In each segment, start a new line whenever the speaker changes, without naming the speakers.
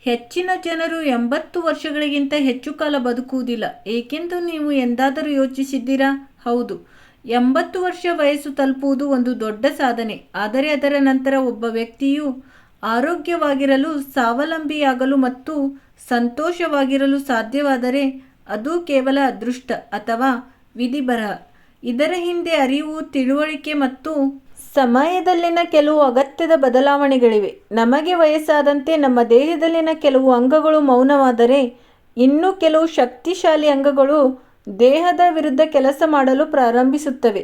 ಹೆಚ್ಚಿನ ಜನರು ಎಂಬತ್ತು ವರ್ಷಗಳಿಗಿಂತ ಹೆಚ್ಚು ಕಾಲ ಬದುಕುವುದಿಲ್ಲ. ಏಕೆಂದು ನೀವು ಎಂದಾದರೂ ಯೋಚಿಸಿದ್ದೀರಾ? ಹೌದು. ಎಂಬತ್ತು ವರ್ಷ ವಯಸ್ಸು ತಲುಪುವುದು ಒಂದು ದೊಡ್ಡ ಸಾಧನೆ. ಆದರೆ ಅದರ ನಂತರ ಒಬ್ಬ ವ್ಯಕ್ತಿಯು ಆರೋಗ್ಯವಾಗಿರಲು ಸ್ವಾವಲಂಬಿಯಾಗಲು ಮತ್ತು ಸಂತೋಷವಾಗಿರಲು ಸಾಧ್ಯವಾದರೆ ಅದು ಕೇವಲ ಅದೃಷ್ಟ ಅಥವಾ ವಿಧಿಬರಹ. ಇದರ ಹಿಂದೆ ಅರಿವು, ತಿಳುವಳಿಕೆ ಮತ್ತು ಸಮಯದಲ್ಲಿನ ಕೆಲವು ಅಗತ್ಯದ ಬದಲಾವಣೆಗಳಿವೆ. ನಮಗೆ ವಯಸ್ಸಾದಂತೆ ನಮ್ಮ ದೇಹದಲ್ಲಿನ ಕೆಲವು ಅಂಗಗಳು ಮೌನವಾದರೆ, ಇನ್ನು ಕೆಲವು ಶಕ್ತಿಶಾಲಿ ಅಂಗಗಳು ದೇಹದ ವಿರುದ್ಧ ಕೆಲಸ ಮಾಡಲು ಪ್ರಾರಂಭಿಸುತ್ತವೆ.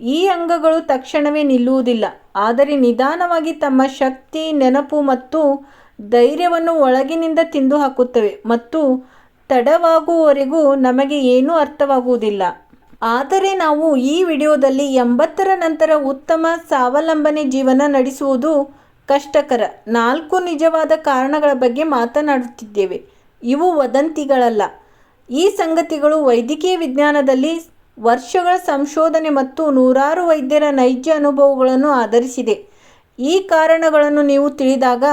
ಈ ಅಂಗಗಳು ತಕ್ಷಣವೇ ನಿಲ್ಲುವುದಿಲ್ಲ, ಆದರೆ ನಿಧಾನವಾಗಿ ತಮ್ಮ ಶಕ್ತಿ, ನೆನಪು ಮತ್ತು ಧೈರ್ಯವನ್ನು ಒಳಗಿನಿಂದ ತಿಂದು ಹಾಕುತ್ತವೆ ಮತ್ತು ತಡವಾಗುವವರೆಗೂ ನಮಗೆ ಏನೂ ಅರ್ಥವಾಗುವುದಿಲ್ಲ. ಆದರೆ ನಾವು ಈ ವಿಡಿಯೋದಲ್ಲಿ ಎಂಬತ್ತರ ನಂತರ ಉತ್ತಮ ಸ್ವಾವಲಂಬನೆ ಜೀವನ ನಡೆಸುವುದು ಕಷ್ಟಕರ. ನಾಲ್ಕು ನಿಜವಾದ ಕಾರಣಗಳ ಬಗ್ಗೆ ಮಾತನಾಡುತ್ತಿದ್ದೇವೆ. ಇವು ವದಂತಿಗಳಲ್ಲ. ಈ ಸಂಗತಿಗಳು ವೈದ್ಯಕೀಯ ವಿಜ್ಞಾನದಲ್ಲಿ ವರ್ಷಗಳ ಸಂಶೋಧನೆ ಮತ್ತು ನೂರಾರು ವೈದ್ಯರ ನೈಜ ಅನುಭವಗಳನ್ನು ಆಧರಿಸಿದೆ. ಈ ಕಾರಣಗಳನ್ನು ನೀವು ತಿಳಿದಾಗ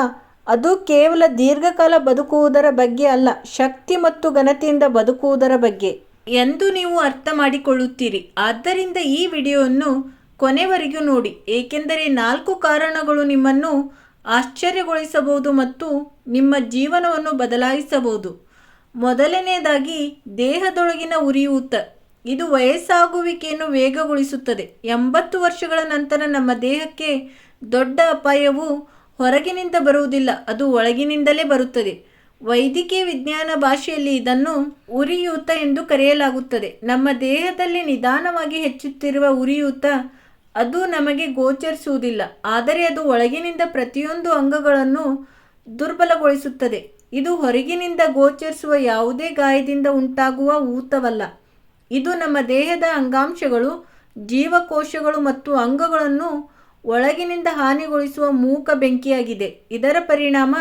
ಅದು ಕೇವಲ ದೀರ್ಘಕಾಲ ಬದುಕುವುದರ ಬಗ್ಗೆ ಅಲ್ಲ, ಶಕ್ತಿ ಮತ್ತು ಘನತೆಯಿಂದ ಬದುಕುವುದರ ಬಗ್ಗೆ. ಎಂದು ನೀವು ಅರ್ಥ ಮಾಡಿಕೊಳ್ಳುತ್ತೀರಿ. ಆದ್ದರಿಂದ ಈ ವಿಡಿಯೋವನ್ನು ಕೊನೆವರೆಗೂ ನೋಡಿ. ಏಕೆಂದರೆ ನಾಲ್ಕು ಕಾರಣಗಳು ನಿಮ್ಮನ್ನು ಆಶ್ಚರ್ಯಗೊಳಿಸಬಹುದು ಮತ್ತು ನಿಮ್ಮ ಜೀವನವನ್ನು ಬದಲಾಯಿಸಬಹುದು. ಮೊದಲನೆಯದಾಗಿ, ದೇಹದೊಳಗಿನ ಉರಿಯೂತ. ಇದು ವಯಸ್ಸಾಗುವಿಕೆಯನ್ನು ವೇಗಗೊಳಿಸುತ್ತದೆ. ಎಂಬತ್ತು ವರ್ಷಗಳ ನಂತರ ನಮ್ಮ ದೇಹಕ್ಕೆ ದೊಡ್ಡ ಅಪಾಯವು ಹೊರಗಿನಿಂದ ಬರುವುದಿಲ್ಲ. ಅದು ಒಳಗಿನಿಂದಲೇ ಬರುತ್ತದೆ. ವೈದ್ಯಕೀಯ ವಿಜ್ಞಾನ ಭಾಷೆಯಲ್ಲಿ ಇದನ್ನು ಉರಿಯೂತ ಎಂದು ಕರೆಯಲಾಗುತ್ತದೆ. ನಮ್ಮ ದೇಹದಲ್ಲಿ ನಿಧಾನವಾಗಿ ಹೆಚ್ಚುತ್ತಿರುವ ಉರಿಯೂತ, ಅದು ನಮಗೆ ಗೋಚರಿಸುವುದಿಲ್ಲ, ಆದರೆ ಅದು ಒಳಗಿನಿಂದ ಪ್ರತಿಯೊಂದು ಅಂಗಗಳನ್ನು ದುರ್ಬಲಗೊಳಿಸುತ್ತದೆ. ಇದು ಹೊರಗಿನಿಂದ ಗೋಚರಿಸುವ ಯಾವುದೇ ಗಾಯದಿಂದ ಉಂಟಾಗುವ ಊತವಲ್ಲ. ಇದು ನಮ್ಮ ದೇಹದ ಅಂಗಾಂಶಗಳು, ಜೀವಕೋಶಗಳು ಮತ್ತು ಅಂಗಗಳನ್ನು ಒಳಗಿನಿಂದ ಹಾನಿಗೊಳಿಸುವ ಮೂಕ ಬೆಂಕಿಯಾಗಿದೆ. ಇದರ ಪರಿಣಾಮ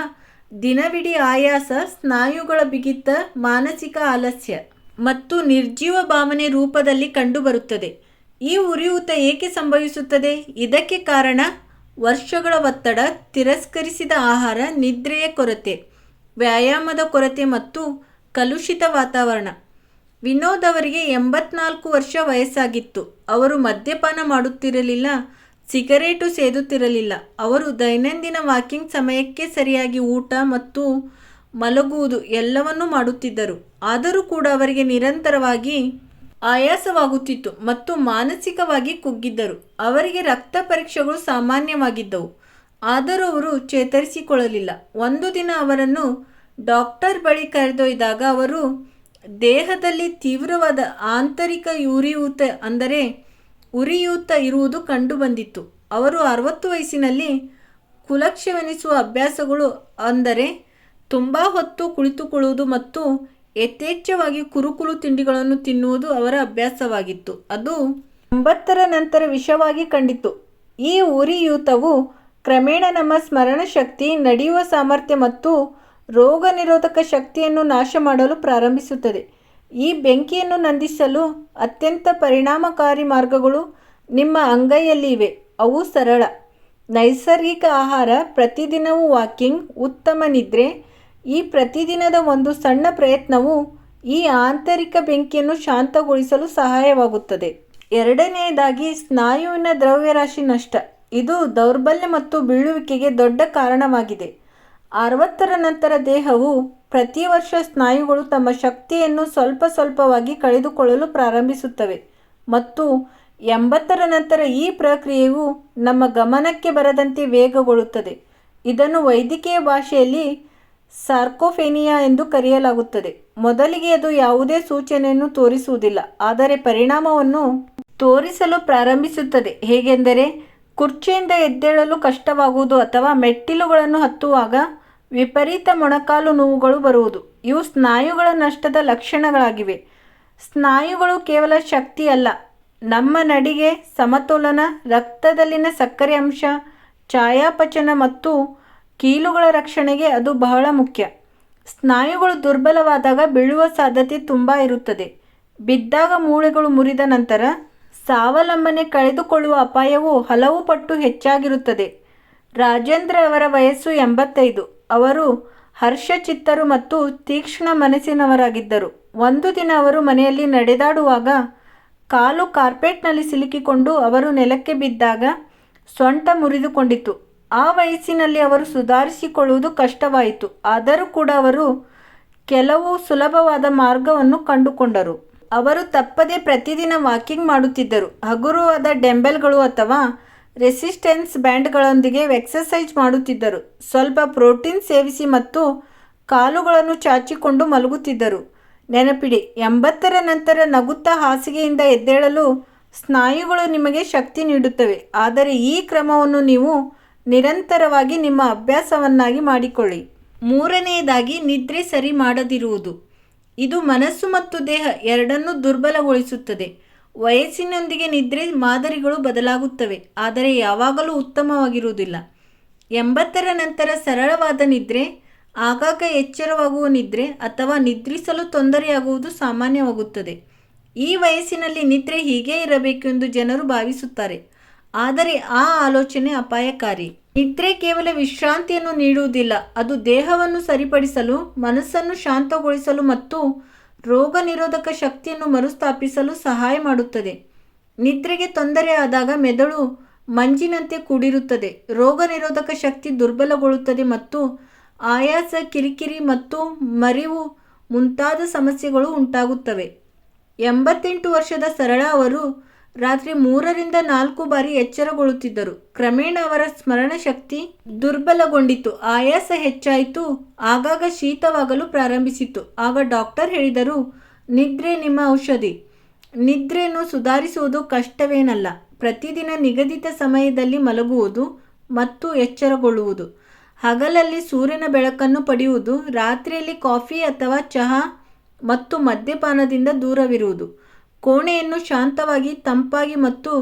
ದಿನವಿಡೀ ಆಯಾಸ, ಸ್ನಾಯುಗಳ ಬಿಗಿತ, ಮಾನಸಿಕ ಆಲಸ್ಯ ಮತ್ತು ನಿರ್ಜೀವ ಭಾವನೆ ರೂಪದಲ್ಲಿ ಕಂಡುಬರುತ್ತದೆ. ಈ ಉರಿಯೂತ ಏಕೆ ಸಂಭವಿಸುತ್ತದೆ? ಇದಕ್ಕೆ ಕಾರಣ ವರ್ಷಗಳ ಒತ್ತಡ, ತಿರಸ್ಕರಿಸಿದ ಆಹಾರ, ನಿದ್ರೆಯ ಕೊರತೆ, ವ್ಯಾಯಾಮದ ಕೊರತೆ ಮತ್ತು ಕಲುಷಿತ ವಾತಾವರಣ. ವಿನೋದ್ ಅವರಿಗೆ ಎಂಬತ್ನಾಲ್ಕು ವರ್ಷ ವಯಸ್ಸಾಗಿತ್ತು. ಅವರು ಮದ್ಯಪಾನ ಮಾಡುತ್ತಿರಲಿಲ್ಲ. ಸಿಗರೇಟು ಸೇದುತ್ತಿರಲಿಲ್ಲ. ಅವರು ದೈನಂದಿನ ವಾಕಿಂಗ್ ಸಮಯಕ್ಕೆ ಸರಿಯಾಗಿ ಊಟ ಮತ್ತು ಮಲಗುವುದು ಎಲ್ಲವನ್ನೂ ಮಾಡುತ್ತಿದ್ದರು. ಆದರೂ ಕೂಡ ಅವರಿಗೆ ನಿರಂತರವಾಗಿ ಆಯಾಸವಾಗುತ್ತಿತ್ತು ಮತ್ತು ಮಾನಸಿಕವಾಗಿ ಕುಗ್ಗಿದ್ದರು. ಅವರಿಗೆ ರಕ್ತ ಪರೀಕ್ಷೆಗಳು ಸಾಮಾನ್ಯವಾಗಿದ್ದವು. ಆದರೂ ಅವರು ಚೇತರಿಸಿಕೊಳ್ಳಲಿಲ್ಲ. ಒಂದು ದಿನ ಅವರನ್ನು ಡಾಕ್ಟರ್ ಬಳಿ ಕರೆದೊಯ್ದಾಗ ಅವರು, ದೇಹದಲ್ಲಿ ತೀವ್ರವಾದ ಆಂತರಿಕ ಯೂರಿಯೂತ ಅಂದರೆ ಉರಿಯೂತ ಇರುವುದು ಕಂಡುಬಂದಿತ್ತು ಅವರು ಅರವತ್ತು ವಯಸ್ಸಿನಲ್ಲಿ ಕುಲಕ್ಷವೆನಿಸುವ ಅಭ್ಯಾಸಗಳು ಅಂದರೆ ತುಂಬ ಹೊತ್ತು ಕುಳಿತುಕೊಳ್ಳುವುದು ಮತ್ತು ಯಥೇಚ್ಛವಾಗಿ ಕುರುಕುಲು ತಿಂಡಿಗಳನ್ನು ತಿನ್ನುವುದು ಅವರ ಅಭ್ಯಾಸವಾಗಿತ್ತು. ಅದು ಒಂಬತ್ತರ ನಂತರ ವಿಷವಾಗಿ ಕಂಡಿತು ಈ ಉರಿಯೂತವು ಕ್ರಮೇಣ ನಮ್ಮ ಸ್ಮರಣ ಶಕ್ತಿ ನಡೆಯುವ ಸಾಮರ್ಥ್ಯ ಮತ್ತು ರೋಗ ನಿರೋಧಕ ಶಕ್ತಿಯನ್ನು ನಾಶ ಮಾಡಲು ಪ್ರಾರಂಭಿಸುತ್ತದೆ. ಈ ಬೆಂಕಿಯನ್ನು ನಂದಿಸಲು ಅತ್ಯಂತ ಪರಿಣಾಮಕಾರಿ ಮಾರ್ಗಗಳು ನಿಮ್ಮ ಅಂಗೈಯಲ್ಲಿ ಇವೆ ಅವು ಸರಳ. ನೈಸರ್ಗಿಕ ಆಹಾರ, ಪ್ರತಿದಿನವೂ ವಾಕಿಂಗ್, ಉತ್ತಮ ನಿದ್ರೆ. ಈ ಪ್ರತಿದಿನದ ಒಂದು ಸಣ್ಣ ಪ್ರಯತ್ನವು ಈ ಆಂತರಿಕ ಬೆಂಕಿಯನ್ನು ಶಾಂತಗೊಳಿಸಲು ಸಹಾಯವಾಗುತ್ತದೆ. ಎರಡನೆಯದಾಗಿ, ಸ್ನಾಯುವಿನ ದ್ರವ್ಯರಾಶಿ ನಷ್ಟ. ಇದು ದೌರ್ಬಲ್ಯ ಮತ್ತು ಬೀಳುವಿಕೆಗೆ ದೊಡ್ಡ ಕಾರಣವಾಗಿದೆ. ಅರವತ್ತರ ನಂತರ ದೇಹವು ಪ್ರತಿ ವರ್ಷ ಸ್ನಾಯುಗಳು ತಮ್ಮ ಶಕ್ತಿಯನ್ನು ಸ್ವಲ್ಪ ಸ್ವಲ್ಪವಾಗಿ ಕಳೆದುಕೊಳ್ಳಲು ಪ್ರಾರಂಭಿಸುತ್ತವೆ. ಮತ್ತು ಎಂಬತ್ತರ ನಂತರ ಈ ಪ್ರಕ್ರಿಯೆಯು ನಮ್ಮ ಗಮನಕ್ಕೆ ಬರದಂತೆ ವೇಗಗೊಳ್ಳುತ್ತದೆ. ಇದನ್ನು ವೈದ್ಯಕೀಯ ಭಾಷೆಯಲ್ಲಿ ಸಾರ್ಕೋಫೆನಿಯಾ ಎಂದು ಕರೆಯಲಾಗುತ್ತದೆ. ಮೊದಲಿಗೆ ಅದು ಯಾವುದೇ ಸೂಚನೆಯನ್ನು ತೋರಿಸುವುದಿಲ್ಲ, ಆದರೆ ಪರಿಣಾಮವನ್ನು ತೋರಿಸಲು ಪ್ರಾರಂಭಿಸುತ್ತದೆ. ಹೇಗೆಂದರೆ, ಕುರ್ಚಿಯಿಂದ ಎದ್ದೇಳಲು ಕಷ್ಟವಾಗುವುದು ಅಥವಾ ಮೆಟ್ಟಿಲುಗಳನ್ನು ಹತ್ತುವಾಗ ವಿಪರೀತ ಮೊಣಕಾಲು ನೋವುಗಳು ಬರುವುದು. ಇವು ಸ್ನಾಯುಗಳ ನಷ್ಟದ ಲಕ್ಷಣಗಳಾಗಿವೆ. ಸ್ನಾಯುಗಳು ಕೇವಲ ಶಕ್ತಿ ಅಲ್ಲ ನಮ್ಮ ನಡಿಗೆ, ಸಮತೋಲನ, ರಕ್ತದಲ್ಲಿನ ಸಕ್ಕರೆ ಅಂಶ, ಛಾಯಾಪಚನ ಮತ್ತು ಕೀಲುಗಳ ರಕ್ಷಣೆಗೆ ಅದು ಬಹಳ ಮುಖ್ಯ. ಸ್ನಾಯುಗಳು ದುರ್ಬಲವಾದಾಗ ಬೀಳುವ ಸಾಧ್ಯತೆ ತುಂಬ ಇರುತ್ತದೆ. ಬಿದ್ದಾಗ ಮೂಳೆಗಳು ಮುರಿದ ನಂತರ ಸ್ವಾವಲಂಬನೆ ಕಳೆದುಕೊಳ್ಳುವ ಅಪಾಯವು ಹಲವು ಪಟ್ಟು ಹೆಚ್ಚಾಗಿರುತ್ತದೆ. ರಾಜೇಂದ್ರ ಅವರ ವಯಸ್ಸು ಎಂಬತ್ತೈದು. ಅವರು ಹರ್ಷಚಿತ್ತರು ಮತ್ತು ತೀಕ್ಷ್ಣ ಮನಸ್ಸಿನವರಾಗಿದ್ದರು. ಒಂದು ದಿನ ಅವರು ಮನೆಯಲ್ಲಿ ನಡೆದಾಡುವಾಗ ಕಾಲು ಕಾರ್ಪೆಟ್ನಲ್ಲಿ ಸಿಲುಕಿಕೊಂಡು ಅವರು ನೆಲಕ್ಕೆ ಬಿದ್ದಾಗ ಸೊಂಟ ಮುರಿದುಕೊಂಡಿತು ಆ ವಯಸ್ಸಿನಲ್ಲಿ ಅವರು ಸುಧಾರಿಸಿಕೊಳ್ಳುವುದು ಕಷ್ಟವಾಯಿತು. ಆದರೂ ಕೂಡ ಅವರು ಕೆಲವು ಸುಲಭವಾದ ಮಾರ್ಗವನ್ನು ಕಂಡುಕೊಂಡರು. ಅವರು ತಪ್ಪದೆ ಪ್ರತಿದಿನ ವಾಕಿಂಗ್ ಮಾಡುತ್ತಿದ್ದರು. ಹಗುರವಾದ ಡೆಂಬೆಲ್ಗಳು ಅಥವಾ ರೆಸಿಸ್ಟೆನ್ಸ್ ಬ್ಯಾಂಡ್ಗಳೊಂದಿಗೆ ಎಕ್ಸಸೈಜ್ ಮಾಡುತ್ತಿದ್ದರು. ಸ್ವಲ್ಪ ಪ್ರೋಟೀನ್ ಸೇವಿಸಿ ಮತ್ತು ಕಾಲುಗಳನ್ನು ಚಾಚಿಕೊಂಡು ಮಲಗುತ್ತಿದ್ದರು. ನೆನಪಿಡಿ, ಎಂಬತ್ತರ ನಂತರ ನಗುತ್ತಾ ಹಾಸಿಗೆಯಿಂದ ಎದ್ದೇಳಲು ಸ್ನಾಯುಗಳು ನಿಮಗೆ ಶಕ್ತಿ ನೀಡುತ್ತವೆ. ಆದರೆ ಈ ಕ್ರಮವನ್ನು ನೀವು ನಿರಂತರವಾಗಿ ನಿಮ್ಮ ಅಭ್ಯಾಸವನ್ನಾಗಿ ಮಾಡಿಕೊಳ್ಳಿ. ಮೂರನೆಯದಾಗಿ, ನಿದ್ರೆ ಸರಿ ಮಾಡದಿರುವುದು. ಇದು ಮನಸ್ಸು ಮತ್ತು ದೇಹ ಎರಡನ್ನೂ ದುರ್ಬಲಗೊಳಿಸುತ್ತದೆ. ವಯಸ್ಸಿನೊಂದಿಗೆ ನಿದ್ರೆ ಮಾದರಿಗಳು ಬದಲಾಗುತ್ತವೆ, ಆದರೆ ಯಾವಾಗಲೂ ಉತ್ತಮವಾಗಿರುವುದಿಲ್ಲ. ಎಂಬತ್ತರ ನಂತರ ಸರಳವಾದ ನಿದ್ರೆ, ಆಗಾಗ ಎಚ್ಚರವಾಗುವ ನಿದ್ರೆ ಅಥವಾ ನಿದ್ರಿಸಲು ತೊಂದರೆಯಾಗುವುದು ಸಾಮಾನ್ಯವಾಗುತ್ತದೆ. ಈ ವಯಸ್ಸಿನಲ್ಲಿ ನಿದ್ರೆ ಹೀಗೇ ಇರಬೇಕೆಂದು ಜನರು ಭಾವಿಸುತ್ತಾರೆ, ಆದರೆ ಆ ಆಲೋಚನೆ ಅಪಾಯಕಾರಿ. ನಿದ್ರೆ ಕೇವಲ ವಿಶ್ರಾಂತಿಯನ್ನು ನೀಡುವುದಿಲ್ಲ, ಅದು ದೇಹವನ್ನು ಸರಿಪಡಿಸಲು, ಮನಸ್ಸನ್ನು ಶಾಂತಗೊಳಿಸಲು ಮತ್ತು ರೋಗ ನಿರೋಧಕ ಶಕ್ತಿಯನ್ನು ಮರುಸ್ಥಾಪಿಸಲು ಸಹಾಯ ಮಾಡುತ್ತದೆ. ನಿದ್ರೆಗೆ ತೊಂದರೆ ಆದಾಗ ಮೆದುಳು ಮಂಜಿನಂತೆ ಕೂಡಿರುತ್ತದೆ. ರೋಗ ನಿರೋಧಕ ಶಕ್ತಿ ದುರ್ಬಲಗೊಳ್ಳುತ್ತದೆ ಮತ್ತು ಆಯಾಸ, ಕಿರಿಕಿರಿ ಮತ್ತು ಮರಿವು ಮುಂತಾದ ಸಮಸ್ಯೆಗಳು ಉಂಟಾಗುತ್ತವೆ. ಎಂಬತ್ತೆಂಟು ವರ್ಷದ ಸರಳ ಅವರು ರಾತ್ರಿ ಮೂರರಿಂದ ನಾಲ್ಕು ಬಾರಿ ಎಚ್ಚರಗೊಳ್ಳುತ್ತಿದ್ದರು. ಕ್ರಮೇಣ ಅವರ ಸ್ಮರಣ ಶಕ್ತಿ ದುರ್ಬಲಗೊಂಡಿತು. ಆಯಾಸ ಹೆಚ್ಚಾಯಿತು. ಆಗಾಗ ಶೀತವಾಗಲು ಪ್ರಾರಂಭಿಸಿತು. ಆಗ ಡಾಕ್ಟರ್ ಹೇಳಿದರು, ನಿದ್ರೆ ನಿಮ್ಮ ಔಷಧಿ. ನಿದ್ರೆಯನ್ನು ಸುಧಾರಿಸುವುದು ಕಷ್ಟವೇನಲ್ಲ. ಪ್ರತಿದಿನ ನಿಗದಿತ ಸಮಯದಲ್ಲಿ ಮಲಗುವುದು ಮತ್ತು ಎಚ್ಚರಗೊಳ್ಳುವುದು. ಹಗಲಲ್ಲಿ ಸೂರ್ಯನ ಬೆಳಕನ್ನು ಪಡೆಯುವುದು, ರಾತ್ರಿಯಲ್ಲಿ ಕಾಫಿ ಅಥವಾ ಚಹಾ ಮತ್ತು ಮದ್ಯಪಾನದಿಂದ ದೂರವಿರುವುದು. ಕೋಣೆಯನ್ನು ಶಾಂತವಾಗಿ, ತಂಪಾಗಿ ಮತ್ತು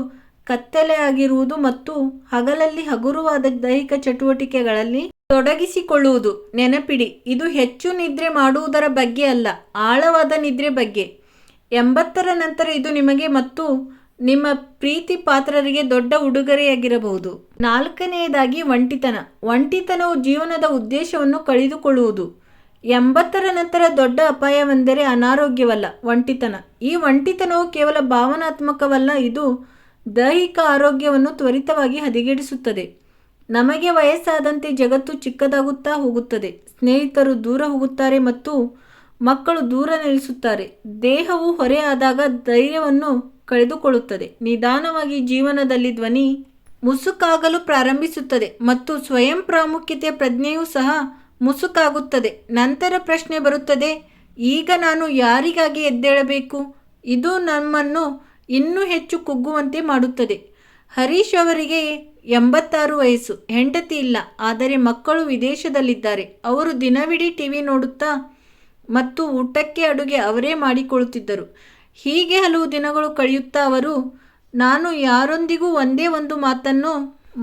ಕತ್ತಲೆಯಾಗಿರುವುದು ಮತ್ತು ಹಗಲಲ್ಲಿ ಹಗುರವಾದ ದೈಹಿಕ ಚಟುವಟಿಕೆಗಳಲ್ಲಿ ತೊಡಗಿಸಿಕೊಳ್ಳುವುದು. ನೆನಪಿಡಿ, ಇದು ಹೆಚ್ಚು ನಿದ್ರೆ ಮಾಡುವುದರ ಬಗ್ಗೆ ಅಲ್ಲ, ಆಳವಾದ ನಿದ್ರೆ ಬಗ್ಗೆ. ಎಂಬತ್ತರ ನಂತರ ಇದು ನಿಮಗೆ ಮತ್ತು ನಿಮ್ಮ ಪ್ರೀತಿ ಪಾತ್ರರಿಗೆ ದೊಡ್ಡ ಉಡುಗೊರೆಯಾಗಿರಬಹುದು. ನಾಲ್ಕನೆಯದಾಗಿ, ಒಂಟಿತನ. ಒಂಟಿತನವು ಜೀವನದ ಉದ್ದೇಶವನ್ನು ಕಳೆದುಕೊಳ್ಳುವುದು. ಎಂಬತ್ತರ ನಂತರ ದೊಡ್ಡ ಅಪಾಯವೆಂದರೆ ಅನಾರೋಗ್ಯವಲ್ಲ, ಒಂಟಿತನ. ಈ ಒಂಟಿತನವು ಕೇವಲ ಭಾವನಾತ್ಮಕವಲ್ಲ, ಇದು ದೈಹಿಕ ಆರೋಗ್ಯವನ್ನು ತ್ವರಿತವಾಗಿ ಹದಿಗೆಡಿಸುತ್ತದೆ. ನಮಗೆ ವಯಸ್ಸಾದಂತೆ ಜಗತ್ತು ಚಿಕ್ಕದಾಗುತ್ತಾ ಹೋಗುತ್ತದೆ. ಸ್ನೇಹಿತರು ದೂರ ಹೋಗುತ್ತಾರೆ ಮತ್ತು ಮಕ್ಕಳು ದೂರ ನಿಲ್ಲಿಸುತ್ತಾರೆ ದೇಹವು ಹೊರೆಯಾದಾಗ ಧೈರ್ಯವನ್ನು ಕಳೆದುಕೊಳ್ಳುತ್ತದೆ. ನಿಧಾನವಾಗಿ ಜೀವನದಲ್ಲಿ ಧ್ವನಿ ಮುಸುಕಾಗಲು ಪ್ರಾರಂಭಿಸುತ್ತದೆ ಮತ್ತು ಸ್ವಯಂ ಪ್ರಾಮುಖ್ಯತೆಯ ಪ್ರಜ್ಞೆಯೂ ಸಹ ಮುಸುಕಾಗುತ್ತದೆ. ನಂತರ ಪ್ರಶ್ನೆ ಬರುತ್ತದೆ, ಈಗ ನಾನು ಯಾರಿಗಾಗಿ ಎದ್ದೇಳಬೇಕು? ಇದು ನಮ್ಮನ್ನು ಇನ್ನೂ ಹೆಚ್ಚು ಕುಗ್ಗುವಂತೆ ಮಾಡುತ್ತದೆ. ಹರೀಶ್ ಅವರಿಗೆ ಎಂಬತ್ತಾರು ವಯಸ್ಸು, ಹೆಂಡತಿ ಇಲ್ಲ, ಆದರೆ ಮಕ್ಕಳು ವಿದೇಶದಲ್ಲಿದ್ದಾರೆ. ಅವರು ದಿನವಿಡೀ ಟಿ ವಿ ನೋಡುತ್ತಾ ಮತ್ತು ಊಟಕ್ಕೆ ಅಡುಗೆ ಅವರೇ ಮಾಡಿಕೊಳ್ಳುತ್ತಿದ್ದರು. ಹೀಗೆ ಹಲವು ದಿನಗಳು ಕಳೆಯುತ್ತಾ ಅವರು, ನಾನು ಯಾರೊಂದಿಗೂ ಒಂದೇ ಒಂದು ಮಾತನ್ನು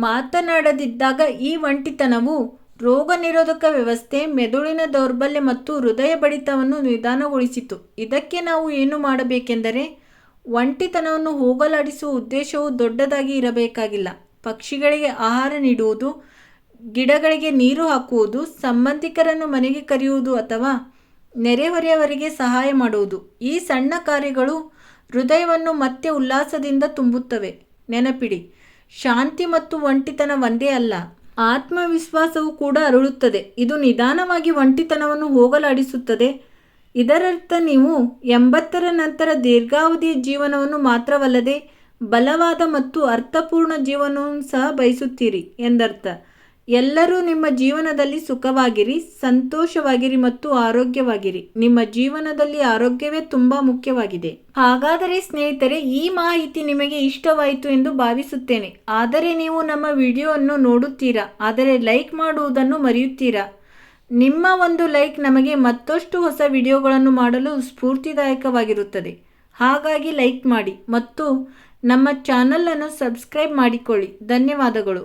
ಮಾತನಾಡದಿದ್ದಾಗ ಈ ಒಂಟಿತನವು ರೋಗ ನಿರೋಧಕ ವ್ಯವಸ್ಥೆ, ಮೆದುಳಿನ ದೌರ್ಬಲ್ಯ ಮತ್ತು ಹೃದಯ ಬಡಿತವನ್ನು ನಿಧಾನಗೊಳಿಸಿತು. ಇದಕ್ಕೆ ನಾವು ಏನು ಮಾಡಬೇಕೆಂದರೆ, ಒಂಟಿತನವನ್ನು ಹೋಗಲಾಡಿಸುವ ಉದ್ದೇಶವು ದೊಡ್ಡದಾಗಿ ಇರಬೇಕಾಗಿಲ್ಲ. ಪಕ್ಷಿಗಳಿಗೆ ಆಹಾರ ನೀಡುವುದು, ಗಿಡಗಳಿಗೆ ನೀರು ಹಾಕುವುದು, ಸಂಬಂಧಿಕರನ್ನು ಮನೆಗೆ ಕರೆಯುವುದು ಅಥವಾ ನೆರೆಹೊರೆಯವರಿಗೆ ಸಹಾಯ ಮಾಡುವುದು. ಈ ಸಣ್ಣ ಕಾರ್ಯಗಳು ಹೃದಯವನ್ನು ಮತ್ತೆ ಉಲ್ಲಾಸದಿಂದ ತುಂಬುತ್ತವೆ. ನೆನಪಿಡಿ, ಶಾಂತಿ ಮತ್ತು ಒಂಟಿತನ ಒಂದೇ ಅಲ್ಲ. ಆತ್ಮವಿಶ್ವಾಸವು ಕೂಡ ಅರಳುತ್ತದೆ. ಇದು ನಿಧಾನವಾಗಿ ಒಂಟಿತನವನ್ನು ಹೋಗಲಾಡಿಸುತ್ತದೆ. ಇದರರ್ಥ ನೀವು ಎಂಬತ್ತರ ನಂತರ ದೀರ್ಘಾವಧಿಯ ಜೀವನವನ್ನು ಮಾತ್ರವಲ್ಲದೆ ಬಲವಾದ ಮತ್ತು ಅರ್ಥಪೂರ್ಣ ಜೀವನವನ್ನು ಸಹ ಬಯಸುತ್ತೀರಿ ಎಂದರ್ಥ. ಎಲ್ಲರೂ ನಿಮ್ಮ ಜೀವನದಲ್ಲಿ ಸುಖವಾಗಿರಿ, ಸಂತೋಷವಾಗಿರಿ ಮತ್ತು ಆರೋಗ್ಯವಾಗಿರಿ. ನಿಮ್ಮ ಜೀವನದಲ್ಲಿ ಆರೋಗ್ಯವೇ ತುಂಬಾ ಮುಖ್ಯವಾಗಿದೆ. ಹಾಗಾದರೆ ಸ್ನೇಹಿತರೆ, ಈ ಮಾಹಿತಿ ನಿಮಗೆ ಇಷ್ಟವಾಯಿತು ಎಂದು ಭಾವಿಸುತ್ತೇನೆ. ಆದರೆ ನೀವು ನಮ್ಮ ವಿಡಿಯೋವನ್ನು ನೋಡುತ್ತೀರಾ? ಆದರೆ ಲೈಕ್ ಮಾಡುವುದನ್ನು ಮರೆಯುತ್ತೀರಾ? ನಿಮ್ಮ ಒಂದು ಲೈಕ್ ನಮಗೆ ಮತ್ತಷ್ಟು ಹೊಸ ವಿಡಿಯೋಗಳನ್ನು ಮಾಡಲು ಸ್ಫೂರ್ತಿದಾಯಕವಾಗಿರುತ್ತದೆ. ಹಾಗಾಗಿ ಲೈಕ್ ಮಾಡಿ ಮತ್ತು ನಮ್ಮ ಚಾನಲನ್ನು ಸಬ್ಸ್ಕ್ರೈಬ್ ಮಾಡಿಕೊಳ್ಳಿ. ಧನ್ಯವಾದಗಳು.